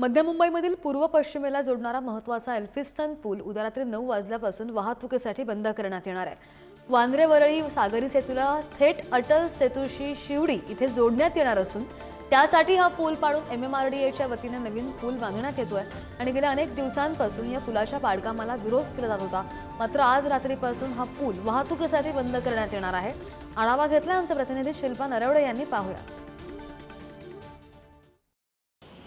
मध्य मुंबईमधील पूर्व पश्चिमेला जोडणारा महत्त्वाचा एल्फिस्टन पूल उद्या रात्री नऊ वाजल्यापासून वाहतुकीसाठी बंद करण्यात येणार आहे. वांद्रे वरळी सागरी सेतूला थेट अटल सेतूशी शिवडी इथे जोडण्यात येणार असून त्यासाठी हा पूल पाडून एम एम आर डी एच्या वतीने नवीन पूल बांधण्यात येतोय. आणि गेल्या अनेक दिवसांपासून या पुलाच्या बांधकामाला विरोध केला जात होता. मात्र आज रात्रीपासून हा पूल वाहतुकीसाठी बंद करण्यात येणार आहे. आढावा घेतला आमच्या प्रतिनिधी शिल्पा नरवडे यांनी. पाहूया.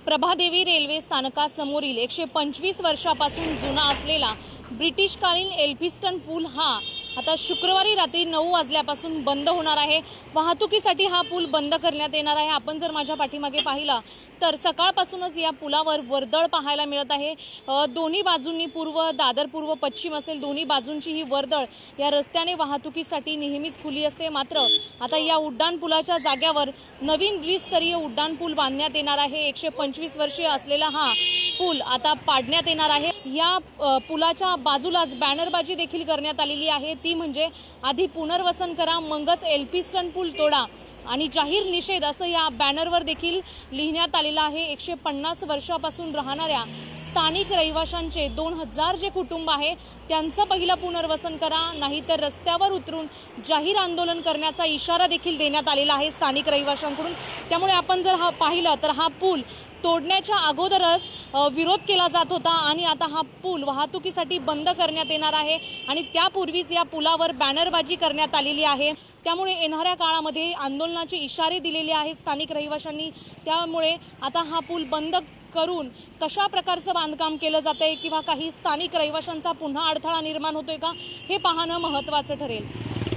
प्रभादेवी रेल्वे स्थानकासमोरील एकशे पंचवीस वर्षापासून जुना असलेला ब्रिटिशकालीन एल्फिस्टन पूल हा आता शुक्रवारी रात्री नऊ वाजल्यापासून बंद होणार आहे. वाहतुकीसाठी हा पूल बंद करण्यात येणार आहे. आपण जर माझ्या पाठीमागे पाहिला तर सकाळपासूनच या पुलावर वर्दळ पाहायला मिळत आहे. दोन्ही बाजूंनी पूर्व दादर पूर्व पश्चिम असेल दोन्ही बाजूंची ही वर्दळ या रस्त्याने वाहतुकीसाठी नेहमीच खुली असते. मात्र आता या उड्डाण पुलाच्या जाग्यावर नवीन द्विस्तरीय उड्डाण पूल बांधण्यात येणार आहे. एकशे पंचवीस वर्षीय असलेला हा पूल आता पाडण्यात येणार आहे. या पुलाच्या बाजूलाच बॅनरबाजी देखील करण्यात आलेली आहे. ती म्हणजे आधी पुनर्वसन करा मगच एल्फिस्टन पूल तोडा आणि जाहीर निषेध असं या बॅनरवर देखील लिहिण्यात आलेलं आहे. एकशे पन्नास वर्षापासून राहणाऱ्या स्थानिक रहिवाशांचे दोन हजार जे कुटुंब आहे त्यांचं पहिलं पुनर्वसन करा नाहीतर रस्त्यावर उतरून जाहीर आंदोलन करण्याचा इशारा देखील देण्यात आलेला आहे स्थानिक रहिवाशांकडून. त्यामुळे आपण जर हा पाहिलं तर हा पूल तोडण्याच्या अगोदरच विरोध केला जात होता आणि आता हा पूल वाहतुकीसाठी बंद करण्यात येणार आहे आणि त्यापूर्वीच या पुलावर बॅनरबाजी करण्यात आलेली आहे. त्यामुळे येणाऱ्या काळामध्ये आंदोलनाचे इशारे दिलेले आहेत स्थानिक रहिवाशांनी. त्यामुळे आता हा पूल बंद करून कशा प्रकारचं बांधकाम केलं जातं आहे किंवा काही स्थानिक रहिवाशांचा पुन्हा अडथळा निर्माण होतोय का हे पाहणं महत्त्वाचं ठरेल.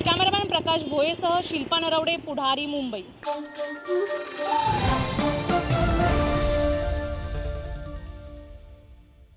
कॅमेरामॅन प्रकाश भोयेसह शिल्पा नरवडे पुढारी मुंबई.